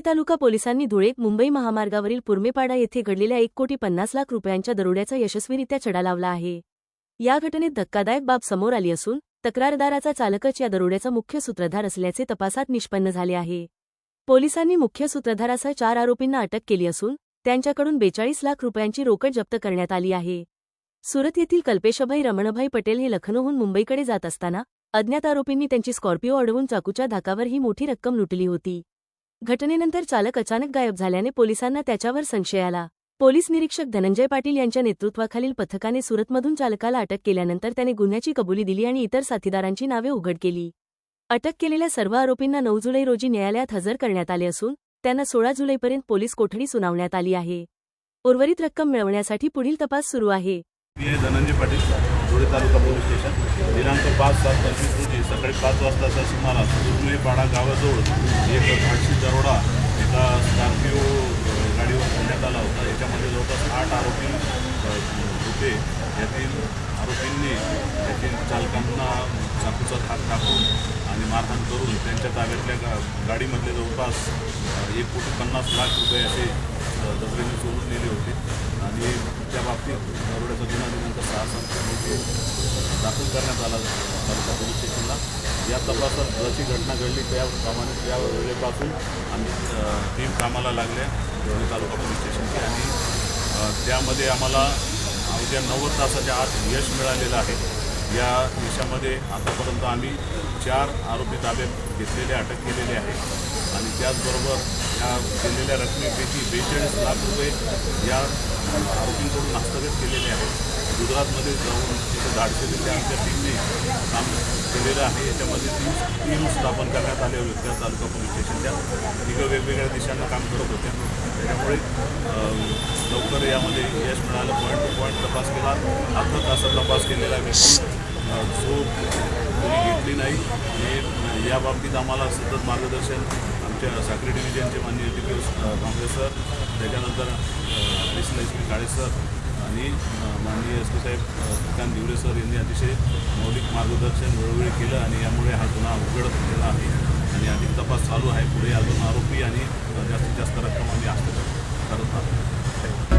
तालुका पोलिसांनी धुळे मुंबई महामार्गावरील पुरमेपाडा येथे घडलेल्या एक कोटी पन्नास लाख रुपयांच्या दरोड्याचा यशस्वीरित्या छडा लावला आहे. या घटनेत धक्कादायक बाब समोर आली असून तक्रारदाराचा चालकच या दरोड्याचा मुख्य सूत्रधार असल्याचे तपासात निष्पन्न झाले आहे. पोलिसांनी मुख्य सूत्रधारासह चार आरोपींना अटक केली असून त्यांच्याकडून बेचाळीस लाख रुपयांची रोकड जप्त करण्यात आली आहे. सुरत येथील कल्पेशभाई रमणभाई पटेल हे लखनौहून मुंबईकडे जात असताना अज्ञात आरोपींनी त्यांची स्कॉर्पिओ अडवून चाकूच्या धाकावर ही मोठी रक्कम लुटली होती. घटनेनंतर चालक अचानक गायब झाल्याने पोलिसांना त्याच्यावर संशय आला. पोलीस निरीक्षक धनंजय पाटील यांच्या नेतृत्वाखालील पथकाने सुरतमधून चालकाला अटक केल्यानंतर त्याने गुन्ह्याची कबुली दिली आणि इतर साथीदारांची नावे उघड केली. अटक केलेल्या सर्व आरोपींना नऊ जुलै रोजी न्यायालयात हजर करण्यात आले असून त्यांना सोळा जुलैपर्यंत पोलीस कोठडी सुनावण्यात आली आहे. उर्वरित रक्कम मिळवण्यासाठी पुढील तपास सुरू आहे. Dhananjay Patil Dhule taluka police station. दिनांक पाच सात पंचवीस रोजी सकाळी पाच वाजताच्या सुमारास पाडा गावाजवळ एक घाटशी दरोडा एका स्कॉर्पिओ गाडीवर करण्यात आला होता. याच्यामध्ये जवळपास आठ आरोपी होते. यातील आरोपींनी यातील चालकांना चाकूचा हात टाकून आणि मारहाण करून त्यांच्या ताब्यातल्या गा गाडीमधले जवळपास एक कोटी पन्नास लाख रुपये असे अ, चोरून नेले होते. आणि त्या बाबतीत दरोड्याचा गुन्हा दिनांक सहा संख्येमध्ये दाखल करण्यात आला तालुका या तपासात जशी घटना घडली त्याप्रमाणे त्या वेळेपासून आम्ही टीम कामाला लागल्या धुळे तालुका पोलीस स्टेशनची आणि त्यामध्ये आम्हाला अवघ्या नव्वद तासाच्या आत यश मिळालेलं आहे. या यशामध्ये आतापर्यंत आम्ही चार आरोपी ताब्यात घेतलेले अटक केलेले आहे. आणि त्याचबरोबर या केलेल्या रकमेपैकी बेचाळीस लाख रुपये या आरोपींकडून हस्तगत केलेले आहेत. गुजरातमध्ये जाऊन तिथे धाडसे तिथे आमच्या टीमने काम केलेलं आहे. याच्यामध्ये तीन टीम स्थापन करण्यात आले होते त्या तालुका पोलीस स्टेशनच्या. तिघं वेगवेगळ्या दिशांना काम करत होत्या त्याच्यामुळे लवकर यामध्ये यश मिळालं. पॉईंट टू पॉईंट तपास केला. अर्थात तासात तपास केलेला व्यक्ती अं, जो कोणी घेतली नाही हे या बाबतीत आम्हाला सतत मार्गदर्शन आमच्या साखरे डिव्हिजनचे माननीय डी पी काँग्रेस सर. त्याच्यानंतर ॲडिशनल एस काळे सर आणि माननीय एस पी साहेब श्रीकांत दिवरे सर यांनी अतिशय मौलिक मार्गदर्शन वेळोवेळी केलं आणि यामुळे हा गुन्हा उघड झालेला आहे. आणि अधिक तपास चालू आहे. पुढे अजून आरोपी आणि जास्तीत जास्त रक्कम आम्ही हस्तगत करत आहोत.